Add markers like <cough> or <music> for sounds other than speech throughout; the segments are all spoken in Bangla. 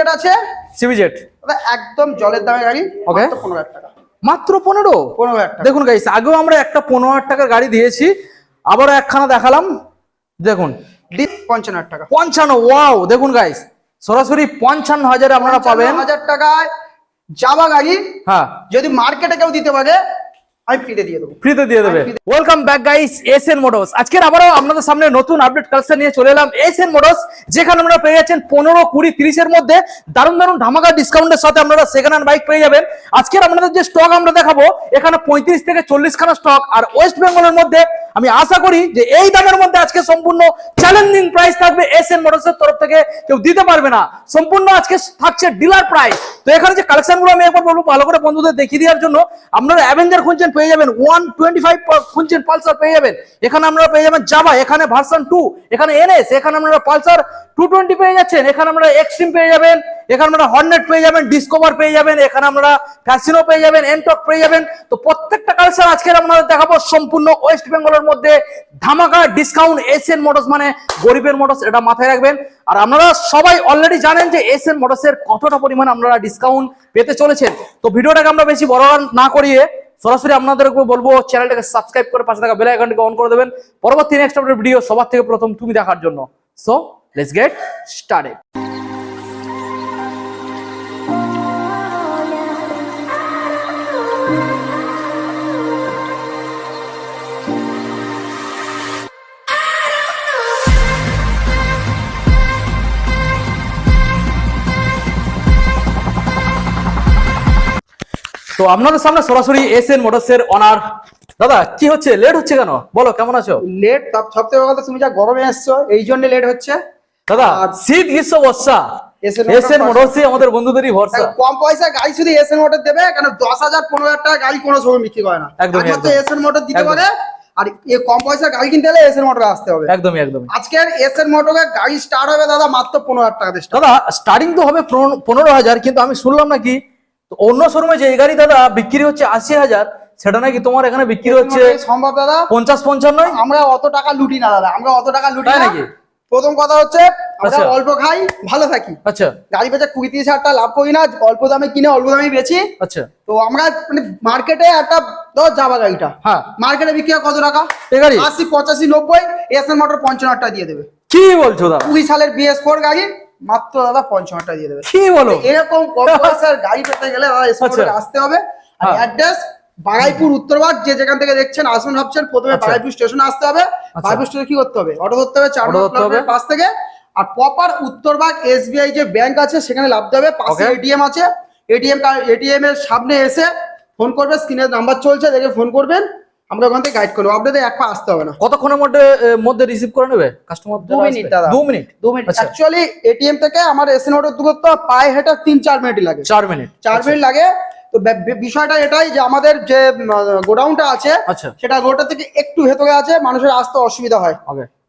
সিবিজেট আছে? সিভিজেট। একদম জলের দামে গাড়ি. মাত্র পনেরো হাজার টাকা। মাত্র পনেরো? পনেরো হাজার টাকা। দেখুন গাইস আগেও আমরা একটা পনেরো হাজার টাকার গাড়ি দিয়েছি আবারও একখানা দেখালাম। দেখুন। পঞ্চান্ন হাজার টাকা। পঞ্চান্ন ওয়াও দেখুন গাইস সরাসরি পঞ্চান্ন হাজারে আপনারা পাবেন। হাজার টাকায় যাওয়া গাড়ি হ্যাঁ। যদি মার্কেটে কেউ দিতে পারে আমি ফ্রিতে দিয়ে দেবো। ফ্রিতে দিয়ে দেবে। Welcome back guys SN motors আজকের আবারও আপনাদের সামনে নতুন আপডেট কালেকশন নিয়ে চলে এলাম এসএন মোটরস যেখানে আপনারা পেয়ে যাচ্ছেন পনেরো কুড়ি তিরিশের মধ্যে দারুণ দারুণ ধামাকা ডিসকাউন্টের সাথে আপনারা সেকেন্ড হ্যান্ড বাইক পেয়ে যাবেন। আজকের আপনাদের যে স্টক আমরা দেখাবো এখানে পঁয়ত্রিশ থেকে চল্লিশ খানা স্টক আর ওয়েস্ট বেঙ্গলের মধ্যে আমি আশা করি যে এই দামের মধ্যে আজকে সম্পূর্ণ চ্যালেঞ্জিং প্রাইস থাকবে এসএন মোটরসের তরফ থেকে। কেউ দিতে পারবে না। সম্পূর্ণ আজকে থাকছে ডিলার প্রাইস তো এখানে যে কালেকশনগুলো আমি একবার বলব, ভালো করে বন্ধুদের দেখিয়ে দেওয়ার জন্য, আপনারা অ্যাভেঞ্জার খুঁজছেন পেয়ে যাবেন। ওয়ান টোয়েন্টি ফাইভ খুঁজছেন পালসার পেয়ে যাবেন। এখানে আপনারা পেয়ে যাবেন জাভা এখানে ভার্সন টু এখানে এনএস এখানে আপনারা পালসার টু টোয়েন্টি পেয়ে যাচ্ছেন। এখানে আপনারা এক্সট্রিম পেয়ে যাবেন। এখানে আপনারা হর্নেট পেয়ে যাবেন ডিসকভার পেয়ে যাবেন, এখানে আপনারা ফ্যাসিনো পেয়ে যাবেন এনটক পেয়ে যাবেন। তো প্রত্যেকটা কালেকশন আজকে আপনাদের দেখাবো সম্পূর্ণ ওয়েস্ট বেঙ্গলের মধ্যে। ধামাকা ডিসকাউন্ট এসএন মোটরস মানে গরিবের মোটরস এটা মাথায় রাখবেন। আর আপনারা সবাই অলরেডি জানেন যে এসএন মোটরসের কতটা পরিমাণ আপনারা ডিসকাউন্ট পেতে চলেছেন। তো ভিডিওটাকে আমরা বেশি বড় না করিয়ে সরাসরি আপনাদেরকে বলব চ্যানেলটাকে সাবস্ক্রাইব করে পাশে থাকা বেল আইকনটাকে অন করে দেবেন। পরবর্তী নেক্সট আপডেট ভিডিও সবার থেকে প্রথম তুমি দেখার জন্য। সো লেটস গেট স্টার্টেড তো আপনাদের সামনে সরাসরি এসএন মোটরসের অনার দাদা কি হচ্ছে? লেট হচ্ছে কেন? বলো কেমন আছো? লেট সব থেকে বড় কথা তুমি যা গরমে এসছো এই জন্য লেট হচ্ছে। দাদা শীত গ্রীষ্ম বর্ষা। এসএন মোটরসই আমাদের বন্ধুদেরই ভরসা। কম পয়সায় গাড়ি শুধু এসএন মোটর দেবে কেন দশ হাজার পনেরো হাজার টাকা গাড়ি কোনো সময় বিক্রি করে না। একদম। এসএন মোটর দিতে একদম। পারে আর এ কম পয়সায় গাড়ি কিনতে হলে এসএন মোটর আসতে হবে। একদমই একদমই। আজকের এসএন মোটরে গাড়ি স্টার্ট হবে দাদা মাত্র পনেরো হাজার টাকা দাদা স্টার্টিং তো হবে পনেরো হাজার কিন্তু আমি শুনলাম নাকি তো অন্য শোরুমে যে গাড়ি দাদা বিক্রি হচ্ছে আশি হাজার সেটা নাকি তোমার এখানে বিক্রি হচ্ছে সম্ভব দাদা। পঞ্চাশ পঞ্চান্ন আমরা অত টাকা লুটি না দাদা আমরা অত টাকা লুটি নাকি? প্রথম কথা হচ্ছে আমরা আচ্ছা। অল্প খাই ভালো থাকি। আচ্ছা। গাড়ি বেচে কুড়ি তিরিশ হাজার লাভ করি না অল্প দামে কিনে অল্প দামে বেচি। আচ্ছা। তো আমরা মানে মার্কেটে একটা ধর যাবা গাড়িটা। হ্যাঁ। মার্কেটে বিক্রি হয় কত টাকা? আশি পঁচাশি নব্বই এসএন মোটর পঞ্চান্ন দিয়ে দেবে। কি বলছো দাদা? কুড়ি সালের বিএস ফোর গাড়ি মাত্র দাদা হাজার টাকা দিয়ে দেবে। কি বলো? এরকম কম <laughs> পয়সার গাড়ি পেতে গেলে দাদা আচ্ছা। আসতে হবে। আর। অ্যাড্রেস বাগাইপুর উত্তরবাদ যে যেখান থেকে দেখছেন আসুন ভাবছেন প্রথমে আচ্ছা। বাগাইপুর স্টেশনে আসতে হবে। বাগাইপুর স্টেশনে কি করতে হবে? অটো ধরতে হবে চার নম্বর। পাশ থেকে। আর প্রপার উত্তরবাগ এসবিআই যে ব্যাংক আছে সেখানে লাভতে হবে। পাশে এটিএম আছে। এটিএম এটিএম এর সামনে এসে ফোন করবে স্ক্রিনের নাম্বার চলছে দেখে ফোন করবেন। আমরা ওখান থেকে গাইড করব। আপনাদের এক পা আসতে হবে না। কতক্ষণের মধ্যে মধ্যে রিসিভ করে নেবে? কাস্টমার দু মিনিট দাদা। দু মিনিট দু মিনিট আচ্ছা। অ্যাকচুয়ালি এটিএম থেকে আমার এসএন অটোর দূরত্ব পায়ে হেঁটে তিন চার মিনিট লাগে। চার মিনিট চার মিনিট লাগে। তো বিষয়টা এটাই যে আমাদের যে গোডাউনটা আছে আচ্ছা। সেটা রোডটা থেকে একটু ভেতরে আছে মানুষের আসতে অসুবিধা হয়।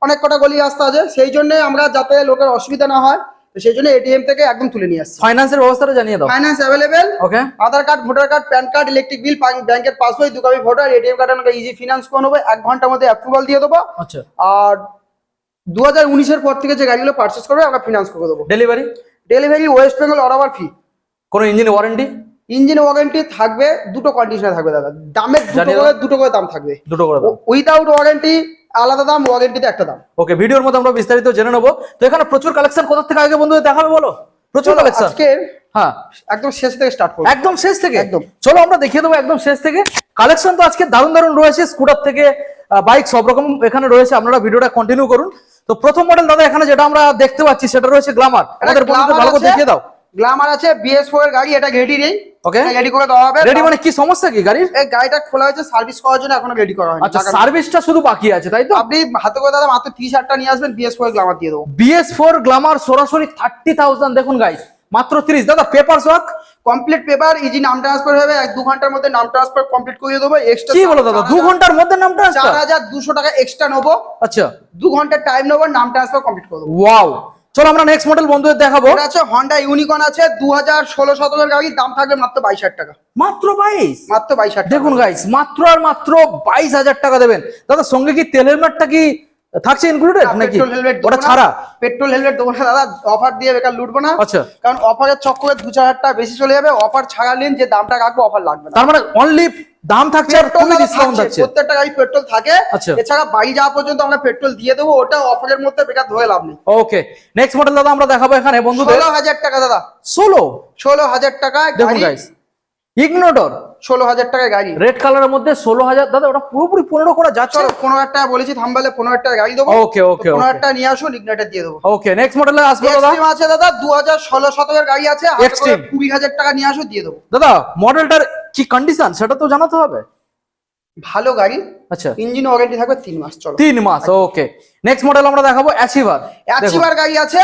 অনেক কটা গলি আসতে আছে সেই জন্য আমরা যাতে লোকের অসুবিধা না হয় তো সেই জন্য এটিএম থেকে একদম তুলে নিয়ে আসছি। ফাইন্যান্সের ব্যবস্থাটা জানিয়ে দাও। Finance available okay Aadhaar card voter card PAN card electric bill ব্যাংকের পাসবই দু কপি ভোটার এটিএম কার্ড আমরা ইজি ফিনান্স করে নেব এক ঘণ্টার মধ্যে অ্যাপ্রুভাল দিয়ে দেবো। আচ্ছা। আর দু হাজার উনিশের পর থেকে যে গাড়িগুলো পারচেস করবে আমরা ফিনান্স করে দেবো। ডেলিভারি ডেলিভারি ওয়েস্ট বেঙ্গল অরাবার ফি কোনো ইঞ্জিন ওয়ারেন্টি ইঞ্জিন ওয়ারেন্টি থাকবে দুটো কন্ডিশনে থাকবে দাদা। দামের দুটো করে দুটো করে দাম থাকবে। দুটো করে উইদাউট ওয়ারেন্টি আলাদা দাম ওয়ারেন্টিতে একটা দাম। ওকে ভিডিওর মধ্যে আমরা বিস্তারিত জেনে নেব। তো এখানে প্রচুর কালেকশন কোথা থেকে আগে বন্ধুদের দেখাবে বলো? প্রচুর কালেকশন আজকে হ্যাঁ। একদম শেষ থেকে স্টার্ট করব। একদম শেষ থেকে? একদম। চলো আমরা দেখিয়ে দেবো একদম শেষ থেকে। কালেকশন তো আজকে দারুণ দারুণ রয়েছে স্কুটার থেকে বাইক সব রকম এখানে রয়েছে আপনারা ভিডিওটা কন্টিনিউ করুন। তো প্রথম মডেল দাদা এখানে যেটা আমরা দেখতে পাচ্ছি সেটা রয়েছে গ্লামার আমাদের বন্ধুদের ভালো করে দেখিয়ে দাও। গ্লামার আছে বিএস ফোর এর গাড়ি এটা রেডি নেই। ওকে রেডি করে দেওয়া হবে। রেডি মানে কি সমস্যা কি গাড়ির? এই গাড়িটা খোলা হয়েছে সার্ভিস করার জন্য এখনও রেডি করা হয়নি। আচ্ছা সার্ভিসটা শুধু বাকি আছে তাই তো? আপনি হাতে করে দাদা মাত্র তিরিশ হাজার টাকা নিয়ে আসবেন বিএস ফোর গ্লামার দিয়ে দেবো। বিএস ফোর গ্লামার সরাসরি থার্টি থাউজেন্ড দেখুন গাইস মাত্র তিরিশ। দাদা paper work complete paper easy নাম ট্রান্সফার হবে এক দু ঘণ্টার মধ্যে নাম ট্রান্সফার কমপ্লিট করে দেবো এক্সট্রা কি বলো দাদা দু ঘণ্টার মধ্যে চার হাজার দুশো টাকা এক্সট্রা নেব। আচ্ছা। দু ঘণ্টার টাইম নেব নাম ট্রান্সফার কমপ্লিট করে দেবো। ওয়াও চলো আমরা নেক্সট মডেল বন্ধুদের দেখাবো। এটা আছে হন্ডা ইউনিকর্ন আছে দু হাজার ষোলো সতেরোর গাড়ির দাম থাকবে মাত্র বাইশ হাজার টাকা। মাত্র বাইশ? মাত্র বাইশ হাজার দেখুন গাইস মাত্র আর মাত্র বাইশ হাজার টাকা দেবেন। দাদা সঙ্গে কি তেলের মাঠটা কি থাকছে ইনক্লুডেড নাকি? ওটা ছাড়া? পেট্রোল হেলমেট দেবো না দাদা অফার দিয়ে বেকার লুটবো না। আচ্ছা। কারণ অফারের চক্করে দু চার হাজার টাকা বেশি চলে যাবে অফার ছাড়া নিন যে দামটা রাখব অফার লাগবে তার মানে অনলি দাম থাকছে আর পেট্রোল ডিসকাউন্ট থাকছে, থাকছে। প্রত্যেকটা গাড়ি পেট্রোল থাকে। আচ্ছা। এছাড়া বাড়ি যাওয়া পর্যন্ত আমরা পেট্রোল দিয়ে দেবো ওটা অফারের মধ্যে বেকার ধরে লাভ নেই। ওকে নেক্সট মডেল দাদা আমরা দেখাবো এখানে বন্ধুদের। ষোলো হাজার টাকা দাদা। ষোলো? ষোলো হাজার টাকা দেখুন গাইস ইগনোটর ষোলো হাজার টাকায় গাড়ি। রেড কালারের মধ্যে ষোলো হাজার দাদা ওটা পুরোপুরি পনেরো করা যাচ্ছে? পনেরো হাজার টাকা বলেছি থাম্বালে পনেরো হাজার টাকা গাড়ি দেবো। ওকে ওকে পনেরো হাজার টাকা নিয়ে আসুন ইগনাইটার দিয়ে দেবো। ওকে নেক্সট মডেলে আসবে দাদা। আছে দাদা দু হাজার ষোলো শতকের গাড়ি আছে কুড়ি হাজার টাকা নিয়ে আসো দিয়ে দেবো। দাদা মডেলটার কি কন্ডিশন সেটা তো জানাতে হবে। ভালো গাড়ি। আচ্ছা। ইঞ্জিন ওয়ারেন্টি থাকবে তিন মাস চলো। তিন মাস ওকে নেক্সট মডেল আমরা দেখাবো অ্যাচিভার অ্যাচিভার গাড়ি আছে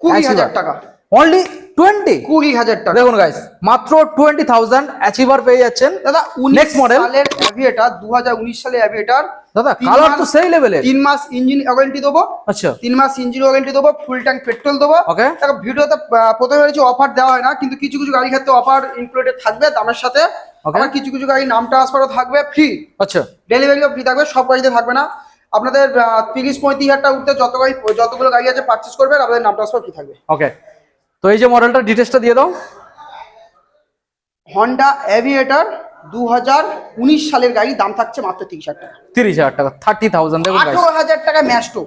কুড়ি হাজার টাকা। অনলি টোয়েন্টি কুড়ি হাজার টাকা। দেখুন গাইস মাত্র টোয়েন্টি থাউজেন্ড অ্যাচিভার পেয়ে যাচ্ছেন। দাদা উনিশ মডেল। সালের অ্যাভিয়েটার দু হাজার উনিশ সালে অ্যাভিয়েটার দাদা কালার তো সেই লেভেলের তিন মাস ইঞ্জিন ওয়ারেন্টি দেবো। আচ্ছা। তিন মাস ইঞ্জিন ওয়ারেন্টি দেবো ফুল ট্যাঙ্ক পেট্রোল দেবো। ওকে ভিডিওতে প্রথমে বলেছি অফার দেওয়া হয় না কিন্তু কিছু কিছু গাড়ির ক্ষেত্রে অফার ইনক্লুডেড থাকবে দামের সাথে. আবার কিছু কিছু গাড়ির নাম ট্রান্সফারও থাকবে ফ্রি আচ্ছা। ডেলিভারিও ফ্রি থাকবে সব গাড়িতে থাকবে না। আপনাদের তিরিশ পঁয়ত্রিশ হাজার টাকা উঠতে যত গাড়ি যতগুলো গাড়ি আছে পারচেস করবেন আপনাদের নাম ট্রান্সফার ফ্রি থাকবে। ওকে তো এই যে মডেলটা ডিটেলসটা দিয়ে দাও। হন্ডা অ্যাভিয়েটার দু হাজার উনিশ সালের গাড়ি দাম থাকছে মাত্র তিরিশ হাজার টাকা। তিরিশ হাজার টাকা থার্টি থাউজেন্ড দেখুন আঠারো হাজার টাকা ম্যাস্টো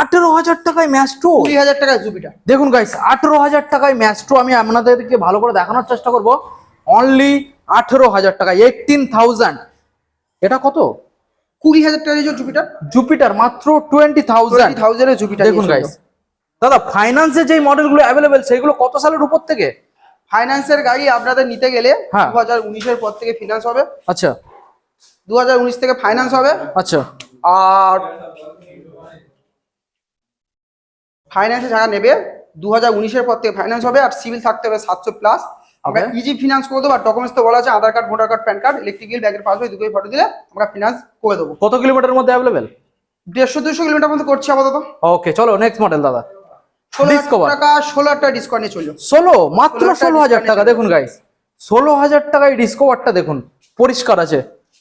আঠেরো হাজার টাকায় ম্যাস্ট্রো কুড়ি হাজার টাকা জুপিটার দেখুন গাইস আঠেরো হাজার টাকায় ম্যাস্ট্রো আমি আপনাদেরকে ভালো করে দেখানোর চেষ্টা করব। অনলি আঠেরো হাজার টাকা এইটিন থাউজেন্ড এটা কত? কুড়ি হাজার টাকা জুপিটার জুপিটার মাত্র টোয়েন্টি থাউজেন্ড থাউজেন্ডের জুপিটার দেখুন গাইস দাদা ফাইন্যান্সে যে মডেলগুলো অ্যাভেলেবেল সেগুলো কত সালের উপর থেকে? ফাইন্যান্সের গাড়ি আপনাদের নিতে গেলে হ্যাঁ। দু হাজার উনিশের পর থেকে ফিনান্স হবে। আচ্ছা। দু হাজার উনিশ থেকে ফাইন্যান্স হবে। আচ্ছা। আর ফাইন্যান্সে যারা নেবে দু হাজার উনিশের পর থেকে ফাইন্যান্স হবে আর সিভিল থাকতে হবে সাতশো প্লাস আমরা Okay. ইজি ফিনান্স করে দেবো আর ডকুমেন্টস তো বলা আছে Aadhaar card voter card PAN card electric bill ব্যাগের পাসবই দুটোই ফটো দিলে আমরা ফিনান্স করে দেবো। কত কিলোমিটারের মধ্যে অ্যাভেলেবেল দেড়শো দুশো কিলোমিটার মধ্যে করছি আপাতত। ওকে চলো নেক্সট মডেল দাদা। টাকা ষোলো হাজার ডিসকাউন্ট নিয়ে চলল ষোলো মাত্র ষোলো হাজার টাকা দেখুন গাইস ষোলো হাজার টাকায় ডিসকভারটা দেখুন পরিষ্কার আছে।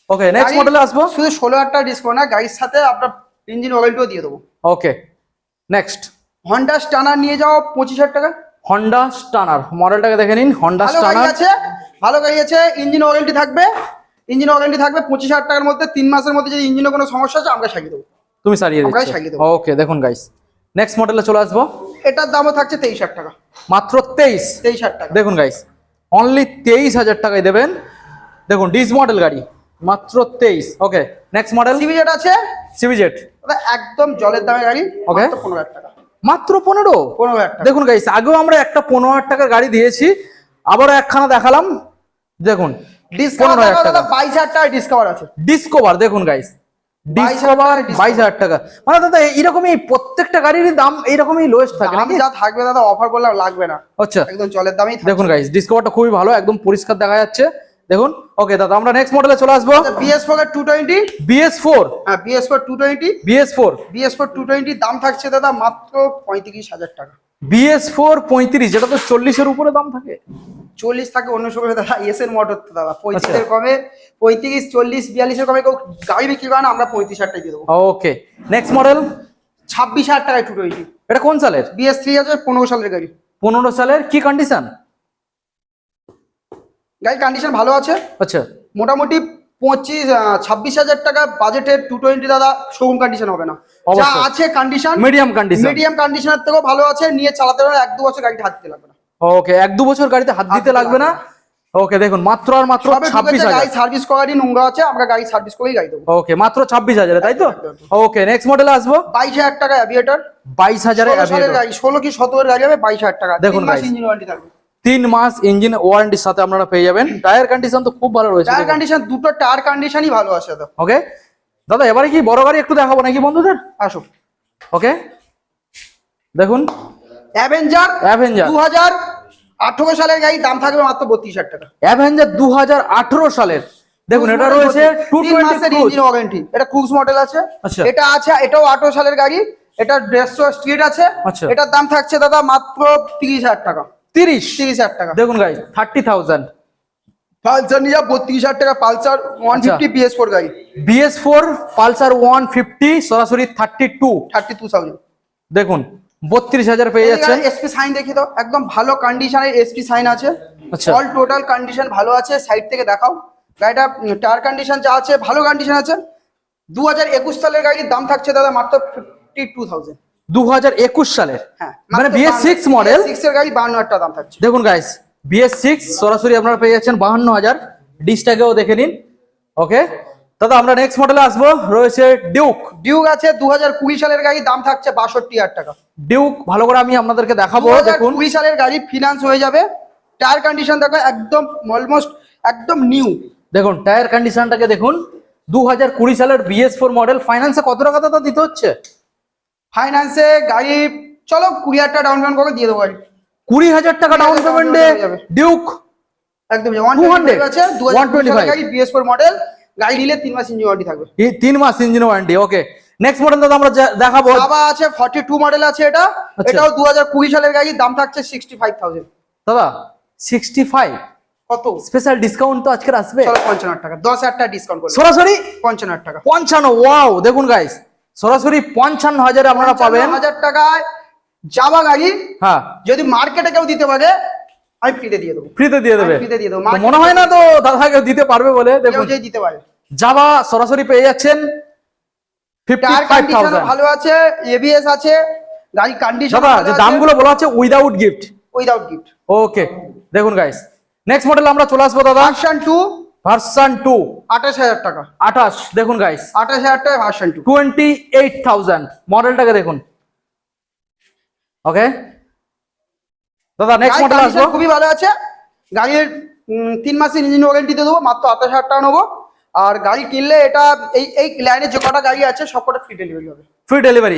ওকে নেক্সট মডেলে আসব। শুধু ষোলো হাজার টাকা ডিসকাউন্ট না গাড়ির সাথে আপনার ইঞ্জিন দিয়ে দেবো। ওকে নেক্সট হন্ডা স্টানার নিয়ে যাও পঁচিশ হাজার টাকা। হন্ডা স্টানার মডেলটাকে দেখে নিন হন্ডা স্টানার আছে ভালো গাড়ি আছে ইঞ্জিন ওয়ারেন্টি থাকবে। ইঞ্জিন ওয়ারেন্টি থাকবে পঁচিশ হাজার টাকার মধ্যে তিন মাসের মধ্যে যদি ইঞ্জিনে কোনো সমস্যা আছে আমরা সারিয়ে দেবো। তুমি সারিয়ে দেবো। ওকে দেখুন গাইস নেক্সট মডেলে চলে আসব। এটার দামও থাকছে তেইশ হাজার টাকা। মাত্র তেইশ? তেইশ হাজার টাকা। দেখুন গাইস অনলি তেইশ হাজার টাকায় দেবেন। দেখুন ডিস মডেল গাড়ি মাত্র তেইশ। ওকে নেক্সট মডেল সিভিজেট আছে? সিভিজেট একদম জলের দামে গাড়ি ওকে পনেরো হাজার টাকা। মাত্র পনেরো? পনেরো হাজার দেখুন গাইস আগেও আমরা একটা পনেরো হাজার টাকার গাড়ি দিয়েছি আবারও একখানা দেখালাম। দেখুন ডিসকাউন্ট পনেরো বাইশ হাজার টাকা ডিসকাউন্ট আছে। ডিসকভার দেখুন গাইস 22,000 ডিসকভার বাইশ হাজার টাকা। মানে দাদা এইরকমই প্রত্যেকটা গাড়িরই দাম এইরকমই লোয়েস্ট থাকে যা থাকবে দাদা অফার বললাম লাগবে না। আচ্ছা। একদম জলের দামেই দেখুন গাইস ডিসকভারটা খুবই ভালো একদম পরিষ্কার দেখা যাচ্ছে। দেখুন ওকে দাদা আমরা নেক্সট মডেলে চলে আসব। BS four two twenty BS four হ্যাঁ BS four two twenty BS four BS four two twenty দাম থাকছে দাদা মাত্র পঁয়ত্রিশ হাজার টাকা। বিএস ফোর পঁয়ত্রিশ যেটা তো চল্লিশের উপরে দাম থাকে। চল্লিশ থাকে অন্য সময় দাদা এস এর মোটর তো দাদা পঁয়ত্রিশের আচ্ছা। কমে পঁয়ত্রিশ চল্লিশ বিয়াল্লিশের কমে কেউ গাড়ি বিক্রি করে না আমরা পঁয়ত্রিশ হাজার টাকা দিয়ে দেবো। ওকে নেক্সট মডেল ছাব্বিশ হাজার টাকায় টু টোয়েন্টি এটা কোন সালের? বিএস থ্রি আছে পনেরো সালের গাড়ি। পনেরো সালের কি কন্ডিশন গাড়ির কন্ডিশন ভালো আছে। আচ্ছা। মোটামুটি পঁচিশ ছাব্বিশ হাজার টাকা বাজেটের টু টোয়েন্টি দাদা শোরুম কন্ডিশন হবে না। যা আছে কন্ডিশন মিডিয়াম কন্ডিশন মিডিয়াম কন্ডিশনের থেকেও ভালো আছে নিয়ে চালাতে পারে এক দু বছর গাড়িটা হাত দিতে লাগবে না। ওকে এক দু বছর গাড়িতে হাত দিতে লাগবে না? ওকে দেখুন মাত্র আর মাত্র ছাব্বিশ গাড়ি সার্ভিস করারই নোংরা আছে আমরা গাড়ি সার্ভিস করেই গাড়ি দেবো। ওকে মাত্র ছাব্বিশ হাজারে তাই তো। ওকে নেক্সট মডেলে আসব। বাইশ হাজার টাকা অ্যাভিয়েটার বাইশ হাজারে ষোলো গাড়ি ষোলো কি সতেরোর গাড়ি হবে? বাইশ হাজার টাকা। দেখুন। ইঞ্জিন ওয়ারেন্টি থাকবে। তিন মাস ইঞ্জিন ওয়ারেন্টির সাথে আপনারা পেয়ে যাবেন। টায়ার কন্ডিশন তো খুব ভালো রয়েছে টায়ার কন্ডিশন দুটো টায়ার কন্ডিশনই ভালো আছে দাদা। ওকে দাদা এবারে কি বড় গাড়ি একটু দেখাবো নাকি বন্ধুদের? আসো ওকে দেখুন। অ্যাভেঞ্জার অ্যাভেঞ্জার দু হাজার আঠেরো সালের গাড়ি দাম থাকবে মাত্র বত্রিশ হাজার টাকা। অ্যাভেঞ্জার দু হাজার আঠেরো সালের। দেখুন এটা রয়েছে টু তিন মাসের ইঞ্জিন ওয়ারেন্টি এটা ক্রুজ মডেল আছে। আচ্ছা। এটা আছে এটাও আঠেরো সালের গাড়ি। এটা দেড়শো স্ট্রিট আছে। আচ্ছা। এটার দাম থাকছে দাদা মাত্র তিরিশ হাজার টাকা। তিরিশ। তিরিশ হাজার টাকা। দেখুন গাই থার্টি থাউজেন্ড পালসার নিয়ে বত্রিশ হাজার টাকা Pulsar one. Fifty BS four গাড়ি BS four Pulsar one fifty সরাসরি thirty two thirty two thousand দেখুন বত্রিশ হাজার পেয়ে যাচ্ছেন। এসপি সাইন দেখে দাও একদম ভালো কন্ডিশনের এসপি সাইন আছে। অল টোটাল কন্ডিশন ভালো আছে সাইড থেকে দেখাও। গাড়িটা টায়ার কন্ডিশন যা আছে ভালো কন্ডিশন আছে। দু হাজার একুশ সালের গাড়ির দাম থাকছে দাদা মাত্র ফিফটি টু থাউজেন্ড দু হাজার একুশ সালের। হ্যাঁ মানে বিএস সিক্স মডেল সিক্স এর গাড়ি হাজার টাকা দাম থাকছে। দেখুন গাইস বিএস সিক্স সরাসরি আপনারা পেয়ে যাচ্ছেন বাহান্ন হাজার ডিসটাকেও দেখে নিন। ওকে দাদা আমরা নেক্সট মডেলে আসব। রয়েছে ডিউক ডিউক আছে দু হাজার কুড়ি সালের গাড়ি দাম থাকছে বাষট্টি হাজার টাকা। ডিউক ভালো করে আমি আপনাদেরকে দেখাবো দেখুন। কুড়ি সালের গাড়ি ফিনান্স হয়ে যাবে। টায়ার কন্ডিশন দেখো একদম অলমোস্ট একদম নিউ দেখুন টায়ার কন্ডিশনটাকে দেখুন। দু হাজার কুড়ি সালের বিএস ফোর মডেল ফাইন্যান্সে কত টাকা দাদা দিতে হচ্ছে? ফাইন্যান্সে গাড়ি চলো কুড়ি হাজার টাকা ডাউন পেমেন্ট করে দিয়ে দেবো গাড়ি। কুড়ি হাজার টাকা ডাউন পেমেন্টে ডিউক একদম ওয়ান 200 আছে দু হাজার গাড়ি বিএস ফোর মডেল গাড়ি নিলে তিন মাস ইঞ্জিন ওয়ারেন্টি থাকবে। তিন মাস engine warranty okay next model দাদা আমরা দেখাবো। আছে ফর্টি টু মডেল আছে এটা। আচ্ছা। এটাও সালের গাড়ি দাম থাকছে সিক্সটি ফাইভ থাউজেন্ড দাদা সিক্সটি ফাইভ কত? স্পেশাল ডিসকাউন্ট তো আজকের আসবে। চলো টাকা দশ হাজার টাকা ডিসকাউন্ট সরাসরি টাকা। পঞ্চান্ন ওয়াও দেখুন গাইস সরাসরি পঞ্চান্ন হাজারে আপনারা পাবেন। হাজার টাকায় যাবা গাড়ি হ্যাঁ। যদি মার্কেটে কেউ দিতে পারে আমি ফ্রিতে দিয়ে দেবো। ফ্রিতে দিয়ে দেবে। আমি free তে দিয়ে দেবো। মনে হয় না তো দাদা কেউ দিতে পারবে বলে? দেখুন। যে দিতে পারে। জাভা সরাসরি পেয়ে যাচ্ছেন ভালো আছে এবিএস আছে গাড়ি কন্ডিশন দাদা যে দামগুলো বলা without gift without gift okay দেখুন গাইস নেক্সট মডেল আমরা চলে আসব দাদা। ভার্সন টু ভার্সন টু আঠাশ হাজার টাকা। আঠাশ দেখুন গাইস আঠাশ হাজার টাকা version two twenty eight thousand মডেলটাকে দেখুন। ওকে দাদা নেক্সট মডেল আসব। খুবই ভালো আছে। গাড়ির তিন মাসের ইঞ্জিন ওয়ারেন্টি দিয়ে দেবো মাত্র আঠাশ হাজার টাকা নেব। আর গাড়ি কিনলে এটা এই এই লাইনে যে কটা গাড়ি আছে সব কটা ফ্রি ডেলিভারি হবে। ফ্রি ডেলিভারি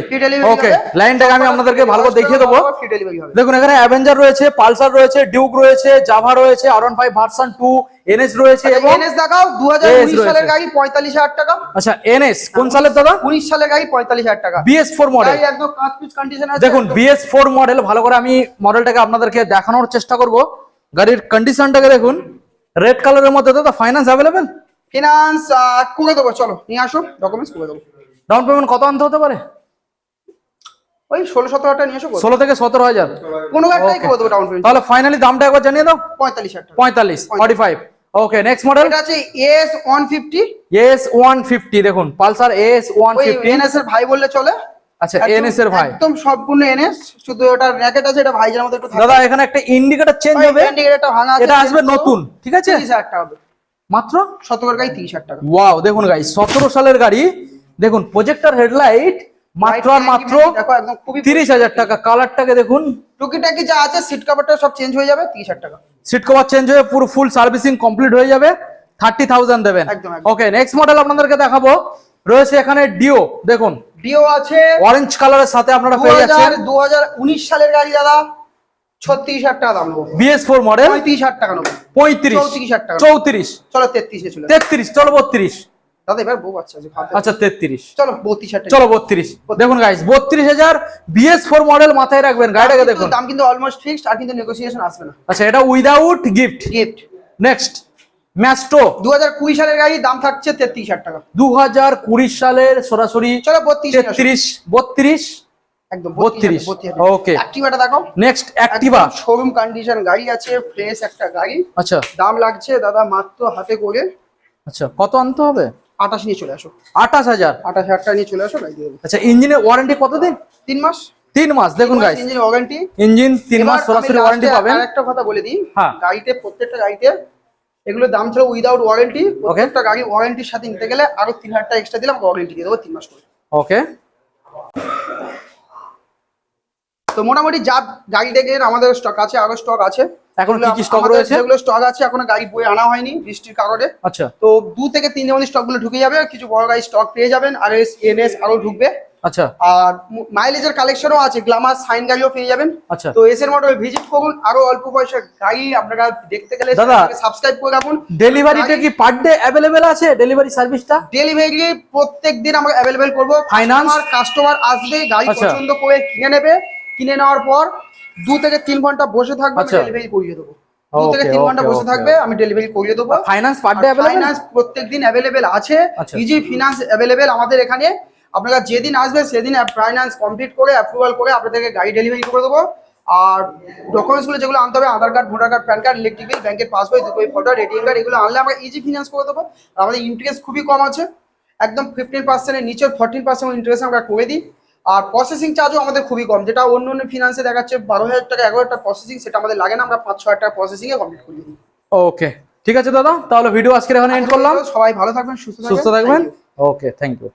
ওকে লাইনটাকে আমি আপনাদেরকে ভালো করে দেখিয়ে দেবো। ফ্রি ডেলিভারি দেখুন এখানে অ্যাভেঞ্জার রয়েছে পালসার রয়েছে ডিউক রয়েছে জাভা রয়েছে ফাইভ ভার্সন টু এনএস রয়েছে এবং এনএস দেখাও সালের গাড়ি হাজার টাকা। আচ্ছা এনএস কোন সালের দাদা? উনিশ সালের গাড়ি টাকা। বিএস ফোর মডেল গাড়ি একদম কাঁচ পিচ কন্ডিশন আছে। দেখুন একদম- বিএস ফোর মডেল ভালো করে আমি মডেলটাকে আপনাদেরকে দেখানোর চেষ্টা করব। গাড়ির কন্ডিশনটাকে দেখুন রেড কালারের মধ্যে দাদা ফাইন্যান্স অ্যাভেলেবেল ফিনান্স করে দেবো চলো নিয়ে আসো ডকুমেন্টস করে দেবো। ডাউন পেমেন্ট কত আনতে হতে পারে? ওই ষোলো সতেরো হাজার টাকা নিয়ে এসো। ষোলো থেকে সতেরো হাজার। কোনো গাড়িটাই Okay. করে দেবো ডাউন পেমেন্ট তাহলে ফাইনালি দামটা একবার জানিয়ে দাও। পঁয়তাল্লিশ হাজার পঁয়তাল্লিশ forty five okay next model এটা আছে S one fifty S one fifty দেখুন Pulsar S one fifty NS এর ভাই বললে চলে? আচ্ছা এনএস এর ভাই। একদম সম্পূর্ণ এনএস শুধু ওটা র্যাকেট আছে এটা ভাইজার মধ্যে একটু দাদা এখানে একটা ইন্ডিকেটর চেঞ্জ হবে। ইন্ডিকেটরটা ভাঙা আছে এটা আসবে নতুন ঠিক আছে? তিরিশ হাজার টাকা হবে। মাত্র? শতকর গাড়ি তিরিশ হাজার টাকা। ওয়াও দেখুন গাই সতেরো সালের গাড়ি দেখুন প্রজেক্টর হেডলাইট মাত্র আর মাত্র দেখো একদম তিরিশ হাজার টাকা। কালারটাকে দেখুন। টুকিটাকি যা আছে সিট কাভারটা সব চেঞ্জ হয়ে যাবে তিরিশ হাজার টাকা। সিট কভার চেঞ্জ হয়ে পুরো ফুল সার্ভিসিং কমপ্লিট হয়ে যাবে। থার্টি থাউজেন্ড দেবেন। ওকে নেক্সট মডেল আপনাদেরকে দেখাবো। রয়েছে এখানে ডিও দেখুন। ডিও আছে অরেঞ্জ কালারের সাথে আপনারা পেয়ে যাচ্ছেন। দু হাজার উনিশ সালের গাড়ি দাদা। ছত্রিশ হাজার টাকা দাম নেব। বিএস ফোর মডেল পঁয়ত্রিশ হাজার টাকা নেব। পঁয়ত্রিশ। 34,000 টাকা। চৌত্রিশ। চলো তেত্রিশে চলে তেত্রিশ চলো বত্রিশ। দাদা এবার বউ বাচ্চা আছে আচ্ছা তেত্রিশ। চলো বত্রিশ হাজার টাকা। চলো বত্রিশ। দেখুন গাইস বত্রিশ হাজার বিএস ফোর মডেল মাথায় রাখবেন গাড়িটাকে কিন্তু দেখুন। দাম কিন্তু অলমোস্ট ফিক্সড আর কিন্তু নেগোসিয়েশন আসবে না। আচ্ছা এটা without gift gift next Maestro দু কুড়ি সালের গাড়ি দাম থাকছে তেত্রিশ হাজার টাকা। দু হাজার কুড়ি সালের সরাসরি চলো বত্রিশ তেত্রিশ বত্রিশ? একদম 32 Okay. অ্যাক্টিভাটা দেখো নেক্সট অ্যাক্টিভা শোরুম কন্ডিশন গাড়ি আছে ফ্রেশ একটা গাড়ি। আচ্ছা। দাম লাগছে দাদা মাত্র হাতে করে। আচ্ছা কত আনতে হবে? আঠাশ নিয়ে চলে আসো। আঠাশ হাজার? আঠাশ হাজার নিয়ে চলে আসো আচ্ছা ইঞ্জিনের ওয়ারেন্টি কতদিন? তিন মাস। তিন মাস দেখুন গাইস ইঞ্জিন ওয়ারেন্টি ইঞ্জিন তিন মাস সরাসরি ওয়ারেন্টি পাবেন। একটা কথা বলে দিই। হ্যাঁ। গাড়িতে প্রত্যেকটা গাড়িতে এগুলো দাম ছিল উইদাউট ওয়ারেন্টি প্রত্যেকটা গাড়ি ওয়ারেন্টির সাথে নিতে গেলে আরও তিন হাজার টাকা এক্সট্রা দিলাম ওয়ারেন্টি দিয়ে দেবো তিন মাস করে ওকে তো মোটামুটি যা গাড়ি দেখলেন আমাদের স্টক আছে আরও স্টক আছে। এখন কি কি আমাদের রয়েছে? এগুলো স্টক আছে এখনও গাড়ি বই আনা হয়নি বৃষ্টির কারণে। আচ্ছা। তো দু থেকে তিন যেমন স্টকগুলো ঢুকে যাবে কিছু বড় গাড়ি স্টক পেয়ে যাবেন আর এস এনএস আরও ঢুকবে। আচ্ছা। আর মাইলেজের কালেকশনও আছে গ্লামার সাইন গাড়িও পেয়ে যাবেন। আচ্ছা। তো এসের মডেল ভিজিট করুন আরও অল্প পয়সা গাড়ি আপনারা দেখতে গেলে। সাবস্ক্রাইব করে রাখুন। ডেলিভারিটা কি পার ডে অ্যাভেলেবেল আছে ডেলিভারি সার্ভিসটা ডেলিভারি প্রত্যেক দিন আমরা অ্যাভেলেবেল করব। Finance? কাস্টমার আসবে গাড়ি আচ্ছা। পছন্দ করে কিনে নেবে। কিনে নেওয়ার পর দু থেকে তিন ঘণ্টা বসে থাকবে আচ্ছা। ডেলিভারি করিয়ে দেবো। দু থেকে তিন ঘণ্টা বসে থাকবে আমি ডেলিভারি করিয়ে দেবো। Finance per day available finance প্রত্যেকদিন অ্যাভেলেবেল আছে। আচ্ছা। ইজি ফিনান্স অ্যাভেলেবেল আমাদের এখানে। আপনারা যেদিন আসবে সেদিন ফাইন্যান্স কমপ্লিট করে অ্যাপ্রুভাল করে আপনাদেরকে গাড়ি ডেলিভারি করে দেবো। আর ডকুমেন্টসগুলো যেগুলো আনতে হবে Aadhaar card voter card PAN card electric bill ব্যাংকের পাসবই ফটো এটিএম কার্ড এগুলো আনলে আমরা ইজি ফিনান্স করে দেবো। আর আমাদের ইন্টারেস্ট খুবই কম আছে। একদম ফিফটিন পার্সেন্টের নিচে ফর্টিন পার্সেন্ট ইন্টারেস্ট আমরা করে দিই। আর প্রসেসিং চার্জও আমাদের খুবই কম। যেটা অন্য অন্য ফিনান্সে দেখাচ্ছে বারো হাজার টাকা এগারো হাজার প্রসেসিং সেটা আমাদের লাগে না। আমরা পাঁচ ছ হাজার টাকা এ কমপ্লিট করে দিই। ওকে ঠিক আছে দাদা তাহলে ভিডিও আজকে এখানে এন্ড করলাম। সবাই ভালো থাকবেন সুস্থ থাকবেন। সুস্থ থাকবেন ওকে থ্যাংক ইউ